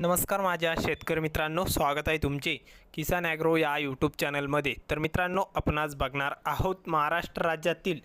नमस्कार माझ्या शेतकरी मित्रांनो स्वागत आहे तुमचे किसान ॲग्रो या यूट्यूब चॅनलमध्ये. तर मित्रांनो आपण आज बघणार आहोत महाराष्ट्र राज्यातील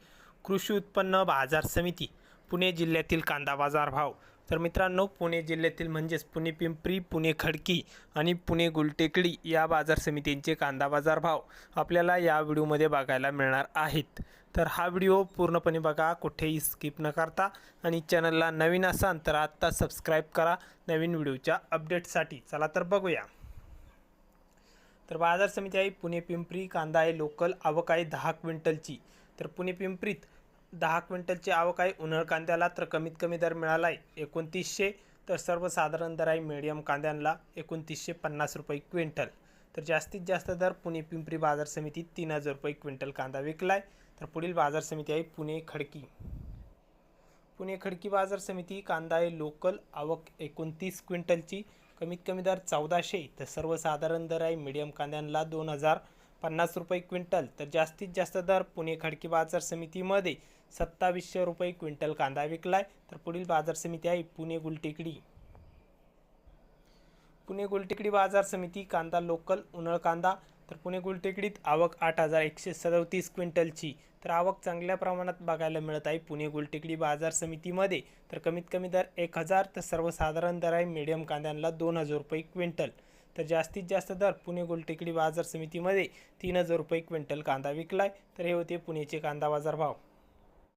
कृषी उत्पन्न बाजार समिती पुणे जिल्ह्यातील कांदा बाजार भाव. तर मित्रांनो पुणे जिल्ह्यातील म्हणजेच पुणे पिंपरी पुणे खडकी आणि पुणे गुलटेकडी या बाजार समितींचे कांदा बाजार भाव आपल्याला या व्हिडिओमध्ये बघायला मिळणार आहेत. तर हा व्हिडिओ पूर्णपणे बघा कुठेही स्किप न करता. आणि चॅनलला नवीन असाल तर आत्ता सबस्क्राईब करा. नवीन व्हिडिओच्या अपडेटसाठी चला तर बघूया. तर बाजार समिती आहे पुणे पिंपरी कांदा आहे लोकल आवक आहे दहा क्विंटलची. तर पुणे पिंपरीत दहा क्विंटलची आवक आहे. उन्हाळ कांद्याला तर कमीत कमी दर मिळाला आहे एकोणतीसशे. तर सर्वसाधारण दर आहे मिडियम कांद्यांना एकोणतीसशे पन्नास रुपये क्विंटल. तर जास्तीत जास्त दर पुणे पिंपरी बाजार समितीत तीन हजार रुपये क्विंटल कांदा विकला आहे तर पुढील बाजार समिती आहे पुणे खडकी. पुणे खडकी बाजार समिती कांदा आहे लोकल आवक एकोणतीस क्विंटलची कमीत कमी दर चौदाशे. तर सर्वसाधारण दर आहे मिडियम कांद्यांना दोन हजार पन्नास रुपये क्विंटल तर जास्तीत जास्त दर पुणे खडकी बाजार समितीमध्ये सत्तावीसशे रुपये क्विंटल कांदा विकलाय. तर पुढील बाजार समिती आहे पुणे गुलटेकडी. पुणे गुलटेकडी बाजार समिती कांदा लोकल उन्हाळ कांदा. तर पुणे गुलटेकडीत आवक आठ हजार एकशे सदतीस क्विंटलची. तर आवक चांगल्या प्रमाणात बघायला मिळत आहे पुणे गुलटेकडी बाजार समितीमध्ये. तर कमीत कमी दर एक हजार तर सर्वसाधारण दर आहे मिडियम कांद्यांना दोन हजार रुपये क्विंटल. तर जास्तीत जास्त दर पुणे गोलटेकडी बाजार समितीमध्ये तीन हजार रुपये क्विंटल कांदा विकलाय. तर हे होते पुणेचे कांदा बाजार भाव.